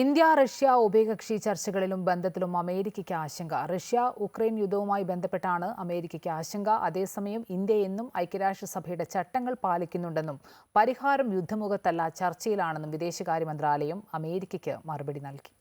India Russia ഉഭയകക്ഷി ചർച്ചകളിലും ബന്ധത്തിലും അമേരിക്കയ്ക്ക് ആശങ്ക. റഷ്യ ഉക്രൈൻ യുദ്ധവുമായി ബന്ധപ്പെട്ടാണ് അമേരിക്കയ്ക്ക് ആശങ്ക. അതേസമയം ഇന്ത്യ എന്നും ഐക്യരാഷ്ട്രസഭയുടെ ചട്ടങ്ങൾ പാലിക്കുന്നുണ്ടെന്നും പരിഹാരം യുദ്ധമുഖത്തല്ല ചർച്ചയിലാണെന്നും വിദേശകാര്യ മന്ത്രാലയം അമേരിക്കയ്ക്ക് മറുപടി നൽകി.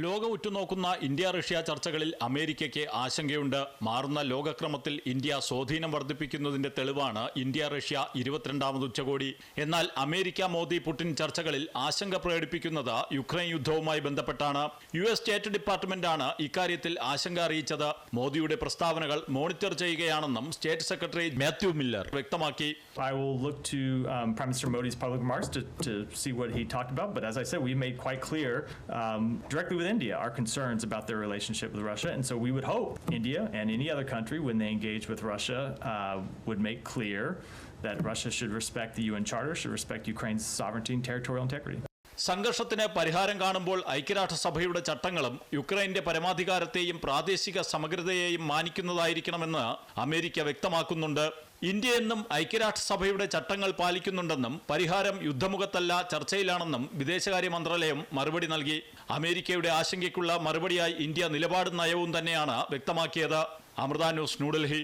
ലോക ഉറ്റുനോക്കുന്ന ഇന്ത്യ റഷ്യ ചർച്ചകളിൽ അമേരിക്കയ്ക്ക് ആശങ്കയുണ്ട്. മാറുന്ന ലോകക്രമത്തിൽ ഇന്ത്യ സ്വാധീനം വർദ്ധിപ്പിക്കുന്നതിന്റെ തെളിവാണ് ഇന്ത്യ റഷ്യ ഇരുപത്തിരണ്ടാമത് ഉച്ചകോടി. എന്നാൽ അമേരിക്ക മോദി പുടിൻ ചർച്ചകളിൽ ആശങ്ക പ്രകടിപ്പിക്കുന്നത് യുക്രൈൻ യുദ്ധവുമായി ബന്ധപ്പെട്ടാണ്. യു എസ് സ്റ്റേറ്റ് ഡിപ്പാർട്ട്മെന്റാണ് ഇക്കാര്യത്തിൽ ആശങ്ക അറിയിച്ചത്. മോദിയുടെ പ്രസ്താവനകൾ മോണിറ്റർ ചെയ്യുകയാണെന്നും സ്റ്റേറ്റ് സെക്രട്ടറി മാത്യു മില്ലർ വ്യക്തമാക്കി. I will look to um, Prime Minister Modi's public remarks to, to see what he talked about. But as I said, we made quite clear um, directly with India our concerns about their relationship with Russia. And so we would hope India and any other country, when they engage with Russia, uh, would make clear that Russia should respect the UN Charter, should respect Ukraine's sovereignty and territorial integrity. സംഘർഷത്തിന് പരിഹാരം കാണുമ്പോൾ ഐക്യരാഷ്ട്രസഭയുടെ ചട്ടങ്ങളും യുക്രൈന്റെ പരമാധികാരത്തെയും പ്രാദേശിക സമഗ്രതയെയും മാനിക്കുന്നതായിരിക്കണമെന്ന് America വ്യക്തമാക്കുന്നുണ്ട്. India എന്നും ഐക്യരാഷ്ട്രസഭയുടെ ചട്ടങ്ങൾ പാലിക്കുന്നുണ്ടെന്നും പരിഹാരം യുദ്ധമുഖത്തല്ല ചർച്ചയിലാണെന്നും വിദേശകാര്യ മന്ത്രാലയം മറുപടി നൽകി. അമേരിക്കയുടെ ആശങ്കയ്ക്കുള്ള മറുപടിയായി ഇന്ത്യ നിലപാട് നയവും തന്നെയാണ് വ്യക്തമാക്കിയത്. അമൃത ന്യൂസ് ന്യൂഡൽഹി.